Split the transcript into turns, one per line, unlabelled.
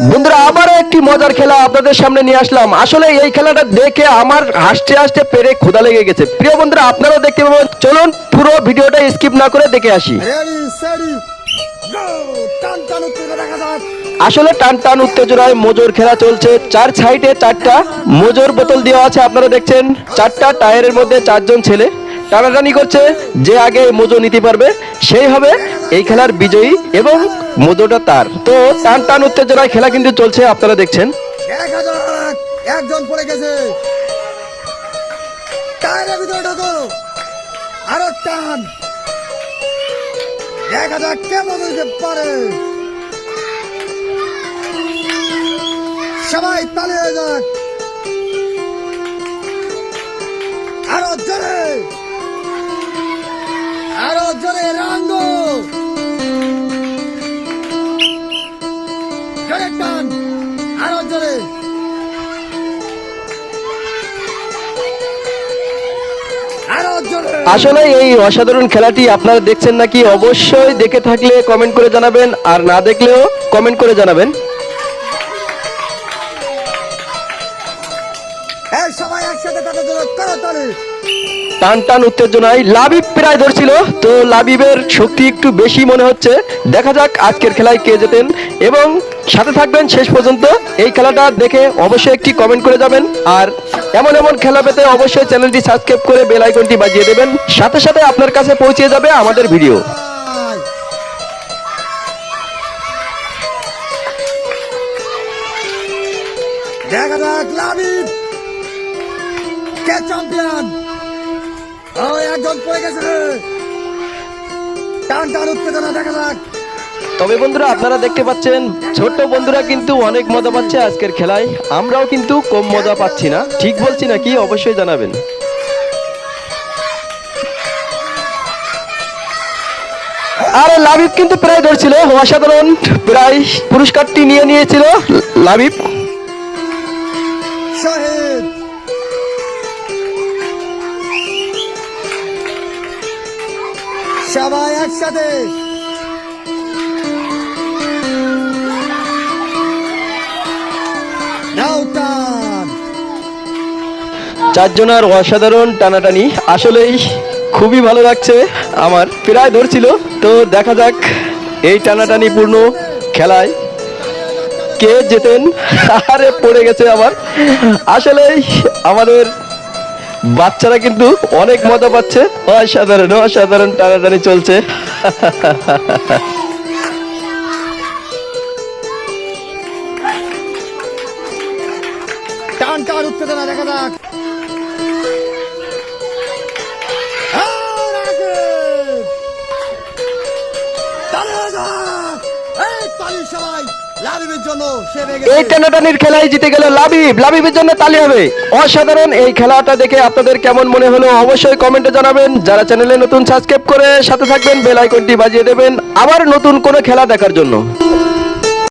বন্ধুরা আবারও একটি মজার খেলা আপনাদের সামনে নিয়ে আসলাম। আসলে এই খেলাটা দেখে আমার হাসতে হাসতে পেরে ক্ষুধা লেগে গেছে। প্রিয় বন্ধুরা আপনারাও দেখতে পাবেন। চলুন পুরো ভিডিওটা স্কিপ না করে দেখে আসি। আসলে টান টান উত্তেজনায় মোজোর খেলা চলছে। চার সাইডে চারটা মোজোর বোতল দেওয়া আছে আপনারা দেখছেন। চারটা টায়ারের মধ্যে চারজন ছেলে টানাটানি করছে। যে আগে মোজো নিতে পারবে সেই হবে এই খেলার বিজয়ী এবং মোজোটা তার। তো টান টান উত্তেজনায় খেলা কিন্তু চলছে, আপনারা দেখছেন।
একজন পড়ে গেছে। আরও টান। দেখা যাক কেমন হইতে পারে? সবাই তালে যাক। আরও
আসলে এই অসাধারণ খেলাটি আপনারা দেখছেন নাকি অবশ্যই দেখে থাকলে কমেন্ট করে জানাবেন, আর না দেখলেও কমেন্ট করে জানাবেন।
সবাই একসাথে
টান টান উত্তেজনায় লাবিব প্রায় ধরছিল। তো লাবিবের শক্তি একটু বেশি মনে হচ্ছে। দেখা যাক আজকের খেলায় কে যেতেন এবং সাথে থাকবেন শেষ পর্যন্ত। এই খেলাটা দেখে অবশ্যই একটি কমেন্ট করে যাবেন। আর এমন এমন খেলা পেতে অবশ্যই চ্যানেলটি সাবস্ক্রাইব করে বেল আইকনটি বাজিয়ে দেবেন। সাথে সাথে আপনার কাছে পৌঁছে যাবে আমাদের ভিডিও
দেখা যাক লাবিব কে চ্যাম্পিয়ন একজন পড়ে গেছে টান টান উত্তেজনা দেখা যাক।
তবে বন্ধুরা আপনারা দেখতে পাচ্ছেন ছোট্ট বন্ধুরা কিন্তু অনেক মজা পাচ্ছে আজকের খেলায়। আমরাও কিন্তু কম মজা পাচ্ছি না। ঠিক বলছি নাকি? অবশ্যই জানাবেন। আরে লাবিব কিন্তু প্রায় ধরছিল। অসাধারণ প্রায় পুরস্কারটি নিয়ে নিয়েছিল লাবিব।
শহীদ সবাই একসাথে।
চারজনের অসাধারণ টানাটানি। আসলেই খুবই ভালো লাগছে। আমার প্রায় ধরছিল তো দেখা যাক এই টানাটানি পূর্ণ খেলায় কে যেতেন আরে পড়ে গেছে আবার আসলেই আমাদের বাচ্চারা কিন্তু অনেক মজা পাচ্ছে। অসাধারণ অসাধারণ টানাটানি চলছে।
দেখা যাক। সবাই।
এই টানাটানির খেলায় জিতে গেল লাবিব। লাবিবের জন্য তালি হবে। অসাধারণ এই খেলাটা দেখে আপনাদের কেমন মনে হলো অবশ্যই কমেন্টে জানাবেন। যারা চ্যানেলে নতুন সাবস্ক্রাইব করে সাথে থাকবেন বেল আইকনটি বাজিয়ে দেবেন। আবার নতুন কোনো খেলা দেখার জন্য।